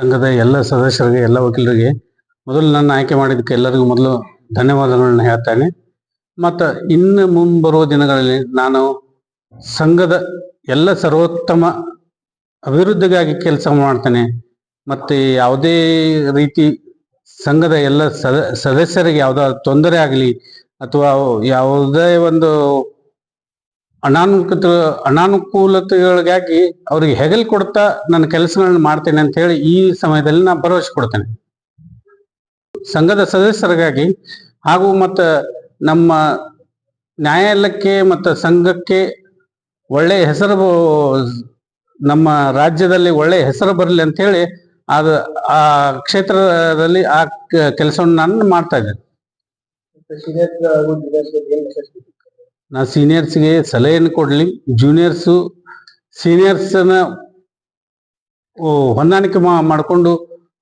ಸಂಘದ ಎಲ್ಲ ಸದಸ್ಯರಿಗೆ, ಎಲ್ಲ ವಕೀಲರಿಗೆ ಮೊದಲು ನನ್ನ ಆಯ್ಕೆ ಮಾಡಿದ್ದಕ್ಕೆ ಎಲ್ಲರಿಗೂ ಮೊದಲು ಧನ್ಯವಾದಗಳನ್ನು ಹೇಳ್ತೇನೆ. ಮತ್ತು ಇನ್ನು ಮುಂಬರುವ ದಿನಗಳಲ್ಲಿ ನಾನು ಸಂಘದ ಎಲ್ಲ ಸರ್ವೋತ್ತಮ ಅಭಿವೃದ್ಧಿಗಾಗಿ ಕೆಲಸ ಮಾಡ್ತೇನೆ. ಮತ್ತು ಯಾವುದೇ ರೀತಿ ಸಂಘದ ಎಲ್ಲ ಸದ, ಸದಸ್ಯರಿಗೆ ಯಾವುದಾದ್ರು ತೊಂದರೆ ಆಗಲಿ ಅಥವಾ ಯಾವುದೇ ಒಂದು ಅನಾನುಕೂಲ ಅನಾನುಕೂಲತೆಗಳಿಗಾಗಿ ಅವ್ರಿಗೆ ಹೆಗಲ್ ಕೊಡ್ತಾ ನನ್ನ ಕೆಲಸಗಳನ್ನ ಮಾಡ್ತೇನೆ ಅಂತ ಹೇಳಿ ಈ ಸಮಯದಲ್ಲಿ ನಾನು ಭರವಸೆ ಕೊಡ್ತೇನೆ. ಸಂಘದ ಸದಸ್ಯರಿಗಾಗಿ ಹಾಗೂ ಮತ್ತ ನಮ್ಮ ನ್ಯಾಯಾಲಯಕ್ಕೆ ಮತ್ತು ಸಂಘಕ್ಕೆ ಒಳ್ಳೆಯ ಹೆಸರು ನಮ್ಮ ರಾಜ್ಯದಲ್ಲಿ ಒಳ್ಳೆಯ ಹೆಸರು ಬರಲಿ ಅಂತ ಹೇಳಿ ಅದು ಆ ಕ್ಷೇತ್ರದಲ್ಲಿ ಆ ಕೆಲಸವನ್ನು ನಾನು ಮಾಡ್ತಾ ಇದ್ದೇನೆ. ನಾ ಸೀನಿಯರ್ಸ್ಗೆ ಸಲಹೆಯನ್ನು ಕೊಡಲಿ ಜೂನಿಯರ್ಸು ಸೀನಿಯರ್ಸನ್ನು ಹೊಂದಾಣಿಕೆ ಮಾಡಿಕೊಂಡು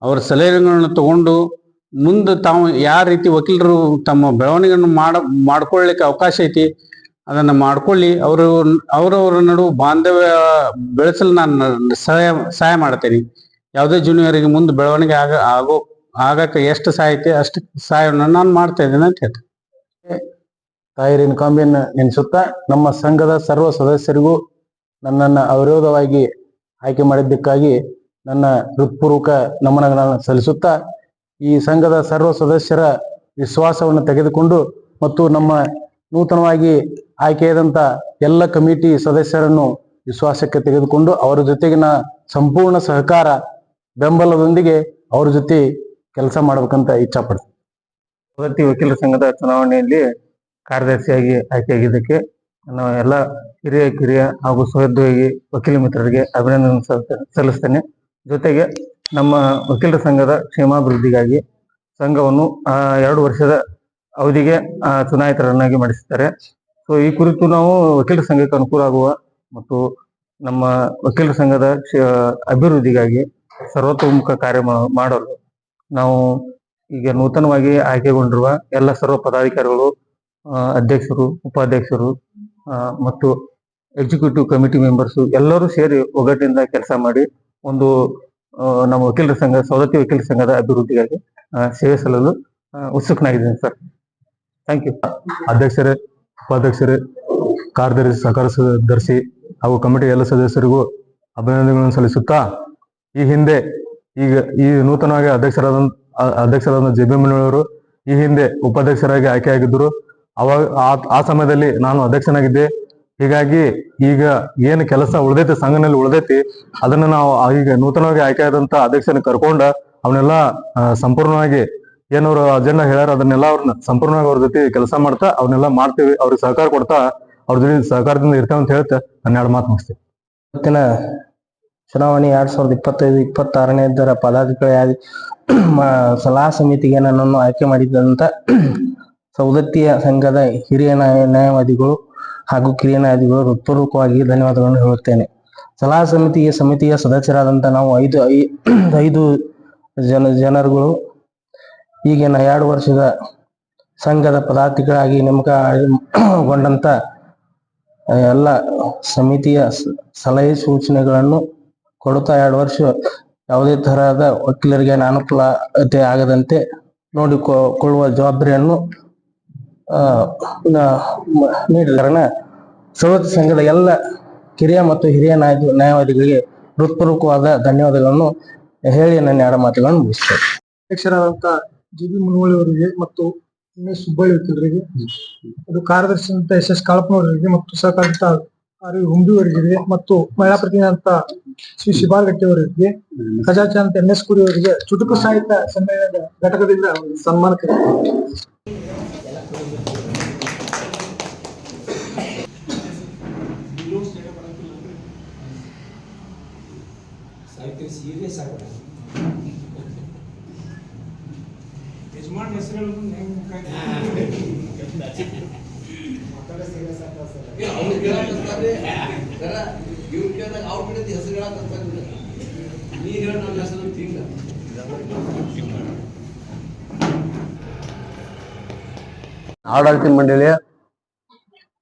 ಅವರ ಸಲಹೆಗಳನ್ನು ತಗೊಂಡು ಮುಂದೆ ತಾವು ಯಾವ ರೀತಿ ವಕೀಲರು ತಮ್ಮ ಬೆಳವಣಿಗೆಯನ್ನು ಮಾಡ, ಮಾಡ್ಕೊಳ್ಳಿಕ್ಕೆ ಅವಕಾಶ ಐತಿ, ಅದನ್ನು ಮಾಡ್ಕೊಳ್ಳಿ. ಅವರು, ಅವರವರ ನಡುವೆ ಬಾಂಧವ್ಯ ಬೆಳೆಸಲು ನಾನು ಸಹಾಯ ಸಹಾಯ ಮಾಡ್ತೇನೆ. ಯಾವುದೇ ಜೂನಿಯರಿಗೆ ಮುಂದೆ ಬೆಳವಣಿಗೆ ಆಗ, ಆಗೋ, ಆಗಕ್ಕೆ ಎಷ್ಟು ಸಹಾಯ ಐತೆ ಅಷ್ಟು ಸಹಾಯವನ್ನು ನಾನು ಮಾಡ್ತಾ ಇದ್ದೇನೆ ಅಂತ ಹೇಳ್ತೇನೆ. ತಾಯಿರಿನ ಕಾಂಬಿಯನ್ನು ನೆನೆಸುತ್ತಾ ನಮ್ಮ ಸಂಘದ ಸರ್ವ ಸದಸ್ಯರಿಗೂ ನನ್ನನ್ನು ಅವಿರೋಧವಾಗಿ ಆಯ್ಕೆ ಮಾಡಿದ್ದಕ್ಕಾಗಿ ನನ್ನ ಹೃತ್ಪೂರ್ವಕ ನಮನಗಳನ್ನು ಸಲ್ಲಿಸುತ್ತಾ ಈ ಸಂಘದ ಸರ್ವ ಸದಸ್ಯರ ವಿಶ್ವಾಸವನ್ನು ತೆಗೆದುಕೊಂಡು ಮತ್ತು ನಮ್ಮ ನೂತನವಾಗಿ ಆಯ್ಕೆಯಾದಂಥ ಎಲ್ಲ ಕಮಿಟಿ ಸದಸ್ಯರನ್ನು ವಿಶ್ವಾಸಕ್ಕೆ ತೆಗೆದುಕೊಂಡು ಅವರ ಜೊತೆಗಿನ ಸಂಪೂರ್ಣ ಸಹಕಾರ ಬೆಂಬಲದೊಂದಿಗೆ ಅವ್ರ ಜೊತೆ ಕೆಲಸ ಮಾಡ್ಬೇಕಂತ ಇಚ್ಛಾಪಡ್ತೀನಿ. ವಕೀಲರ ಸಂಘದ ಚುನಾವಣೆಯಲ್ಲಿ ಕಾರ್ಯದರ್ಶಿಯಾಗಿ ಆಯ್ಕೆಯಾಗಿದ್ದಕ್ಕೆ ನಾವು ಎಲ್ಲ ಹಿರಿಯ, ಕಿರಿಯ ಹಾಗೂ ಸಹೋದ್ಯೋಗಿ ವಕೀಲ ಮಿತ್ರರಿಗೆ ಅಭಿನಂದನೆ ಸಲ್ಲಿಸ್ತೇನೆ- ಜೊತೆಗೆ ನಮ್ಮ ವಕೀಲರ ಸಂಘದ ಕ್ಷೇಮಾಭಿವೃದ್ಧಿಗಾಗಿ ಸಂಘವನ್ನು ಎರಡು ವರ್ಷದ ಅವಧಿಗೆ ಚುನಾಯಿತರನ್ನಾಗಿ ಮಾಡಿಸುತ್ತಾರೆ ಸೊ ಈ ಕುರಿತು ನಾವು ವಕೀಲರ ಸಂಘಕ್ಕೆ ಅನುಕೂಲ ಆಗುವ ಮತ್ತು ನಮ್ಮ ವಕೀಲರ ಸಂಘದ ಅಭಿವೃದ್ಧಿಗಾಗಿ ಸರ್ವತೋಮುಖ ಕಾರ್ಯ ಮಾಡಲು ನಾವು ಈಗ ನೂತನವಾಗಿ ಆಯ್ಕೆಗೊಂಡಿರುವ ಎಲ್ಲ ಸರ್ವ ಪದಾಧಿಕಾರಿಗಳು ಅಧ್ಯಕ್ಷರು, ಉಪಾಧ್ಯಕ್ಷರು ಮತ್ತು ಎಕ್ಸಿಕ್ಯೂಟಿವ್ ಕಮಿಟಿ ಮೆಂಬರ್ಸ್ ಎಲ್ಲರೂ ಸೇರಿ ಒಗ್ಗಟ್ಟಿನಿಂದ ಕೆಲಸ ಮಾಡಿ ಒಂದು ನಮ್ಮ ವಕೀಲರ ಸಂಘ, ಸವದತ್ತಿ ವಕೀಲರ ಸಂಘದ ಅಭಿವೃದ್ಧಿಗಾಗಿ ಸೇವೆ ಸಲ್ಲಲು ಉತ್ಸುಕನಾಗಿದ್ದೀನಿ ಸರ್. ಥ್ಯಾಂಕ್ ಯು ಅಧ್ಯಕ್ಷರೇ, ಉಪಾಧ್ಯಕ್ಷರೇ, ಕಾರ್ಯದರ್ಶಿ, ಸಹಕಾರ ಸದಸ್ಯರು ಹಾಗೂ ಕಮಿಟಿ ಎಲ್ಲ ಸದಸ್ಯರಿಗೂ ಅಭಿನಂದನೆಗಳನ್ನು ಸಲ್ಲಿಸುತ್ತಾ, ಈ ಹಿಂದೆ ಈಗ ಈ ನೂತನವಾಗಿ ಅಧ್ಯಕ್ಷರಾದ ಅಧ್ಯಕ್ಷರಾದ ಜೆ ಬಿ ಈ ಹಿಂದೆ ಉಪಾಧ್ಯಕ್ಷರಾಗಿ ಆಯ್ಕೆಯಾಗಿದ್ದರು. ಅವಾಗ ಆ- ಸಮಯದಲ್ಲಿ ನಾನು ಅಧ್ಯಕ್ಷನಾಗಿದ್ದೆ. ಹೀಗಾಗಿ ಈಗ ಏನು ಕೆಲಸ ಉಳ್ದೈತಿ, ಸಂಘನಲ್ಲಿ ಉಳ್ದೈತಿ, ಅದನ್ನ ನಾವು ಈಗ ನೂತನವಾಗಿ ಆಯ್ಕೆ ಆದಂತ ಅಧ್ಯಕ್ಷನ ಕರ್ಕೊಂಡ ಅವನ್ನೆಲ್ಲ ಸಂಪೂರ್ಣವಾಗಿ ಏನವ್ರ ಅಜೆಂಡಾ ಹೇಳ್ಯಾರ, ಅದನ್ನೆಲ್ಲ ಅವ್ರನ್ನ ಸಂಪೂರ್ಣವಾಗಿ ಅವ್ರ ಜೊತೆ ಕೆಲಸ ಮಾಡ್ತಾ ಅವನ್ನೆಲ್ಲ ಮಾಡ್ತೀವಿ, ಅವ್ರಿಗೆ ಸಹಕಾರ ಕೊಡ್ತಾ, ಅವ್ರ ಜೊತೆ ಸಹಕಾರದಿಂದ ಇರ್ತೇವೆ ಅಂತ ಹೇಳ್ತಾ ಎರಡು ಮಾತು ಮುಗಿಸ್ತೀವಿ ಇವತ್ತಿನ ಚುನಾವಣೆ ಎರಡ್ ಸಾವಿರದ ಇಪ್ಪತ್ತೈದು ಇಪ್ಪತ್ತಾರನೇದರ ಪದಾಧಿಕಾರಿ ಮ- ಸಲಹಾ ಸಮಿತಿಗೆ ನನ್ನನ್ನು ಆಯ್ಕೆ ಮಾಡಿದಂತ ಸೌದತ್ತಿಯ ಸಂಘದ ಹಿರಿಯ ನ್ಯಾಯ ನ್ಯಾಯವಾದಿಗಳು ಹಾಗೂ ಕಿರಿಯ ನ್ಯಾಯವಾದಿಗಳು ಹೃತ್ಪೂರ್ವಕವಾಗಿ ಧನ್ಯವಾದಗಳನ್ನು ಹೇಳುತ್ತೇನೆ. ಸಲಹಾ ಸಮಿತಿಯ ಸಮಿತಿಯ ಸದಸ್ಯರಾದಂತ ನಾವು ಐದು ಐದು ಜನ, ಜನರುಗಳು ಈಗಿನ ಎರಡು ವರ್ಷದ ಸಂಘದ ಪದಾರ್ಥಿಗಳಾಗಿ ನೇಮಕಗೊಂಡಂತ ಎಲ್ಲ ಸಮಿತಿಯ ಸಲಹೆ ಸೂಚನೆಗಳನ್ನು ಕೊಡುತ್ತಾ ಎರಡು ವರ್ಷ ಯಾವುದೇ ತರಹದ ವಕೀಲರಿಗೆ ಅನಾನುಕೂಲತೆ ಆಗದಂತೆ ನೋಡಿಕೊಳ್ಳುವ ಜವಾಬ್ದಾರಿಯನ್ನು ಆ, ನ- ಮ- ನೀಡಿದ ಸಂಘದ ಎಲ್ಲ ಕಿರಿಯ ಮತ್ತು ಹಿರಿಯ ನ್ಯಾಯ ನ್ಯಾಯವಾದಿಗಳಿಗೆ ಹೃತ್ಪೂರ್ವಕವಾದ ಧನ್ಯವಾದಗಳನ್ನು ಹೇಳಿ ನನ್ನ ಎರಡು ಮಾತುಗಳನ್ನು ಮುಗಿಸ್ತೇನೆ. ಅಧ್ಯಕ್ಷರಾದಂತ ಜಿ ಬಿ ಮುನವಳ್ಳಿ ಅವರಿಗೆ ಮತ್ತು ಎಸ್ ಸುಬ್ಬಳ್ಳಿ ವಕೀಲರಿಗೆ ಅದು ಕಾರ್ಯದರ್ಶಿ ಅಂತ ಎಸ್ ಎಸ್ ಕಾಳಪ್ಪನವರಿಗೆ ಮತ್ತು ಸಹಕಾರಿತ ಆರ್ ವಿ ಹುಂಬಿ ಅವರಿಗೆ ಮತ್ತು ಮಹಿಳಾ ಪ್ರತಿನಿಧಿ ಅಂತ ಶ್ರೀ ಶಿಬಾಲ್ಗಟ್ಟಿ ಅವರಿಗೆ ಖಜಾಂಚ ಅಂತ ಎಂ ಎಸ್ ಕುರಿ ಅವರಿಗೆ ಚುಟುಕು ಸಾಹಿತ್ಯ ಸಮ್ಮೇಳನದ ಘಟಕದಿಂದ ಇವ್ರು ಕೇಳಿದಾಗ ಅವ್ರ ಕಡೆ ಹೆಸರು ಹೇಳಕ್ ನೀ ಹೇಳ ನನ್ನ ಹೆಸರು ತಿಂಗ ಆಡಳಿತ ಮಂಡಳಿಯ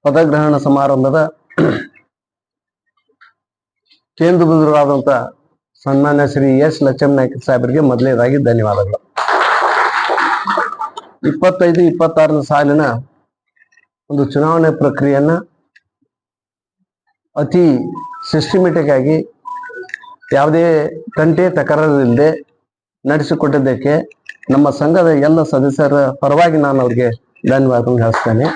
ಪದಗ್ರಹಣ ಸಮಾರಂಭದ ಕೇಂದ್ರ ಸನ್ಮಾನ್ಯ ಶ್ರೀ ಎಸ್ ಲಕ್ಷ್ಮನಾಯ್ಕ ಸಾಹೇಬರಿಗೆ ಮೊದಲನೇದಾಗಿ ಧನ್ಯವಾದಗಳು. ಇಪ್ಪತ್ತೈದು ಇಪ್ಪತ್ತಾರನ ಸಾಲಿನ ಒಂದು ಚುನಾವಣೆ ಪ್ರಕ್ರಿಯೆಯನ್ನ ಅತಿ ಸಿಸ್ಟಮೆಟಿಕ್ ಆಗಿ ಯಾವುದೇ ತಂಟೆ ತಕರಾರಿಲ್ಲದೆ ನಡೆಸಿಕೊಟ್ಟಿದ್ದಕ್ಕೆ ನಮ್ಮ ಸಂಘದ ಎಲ್ಲ ಸದಸ್ಯರ ಪರವಾಗಿ ನಾನು ಅವ್ರಿಗೆ ಧನ್ಯವಾದ ಹೇಳ್ತೇನೆ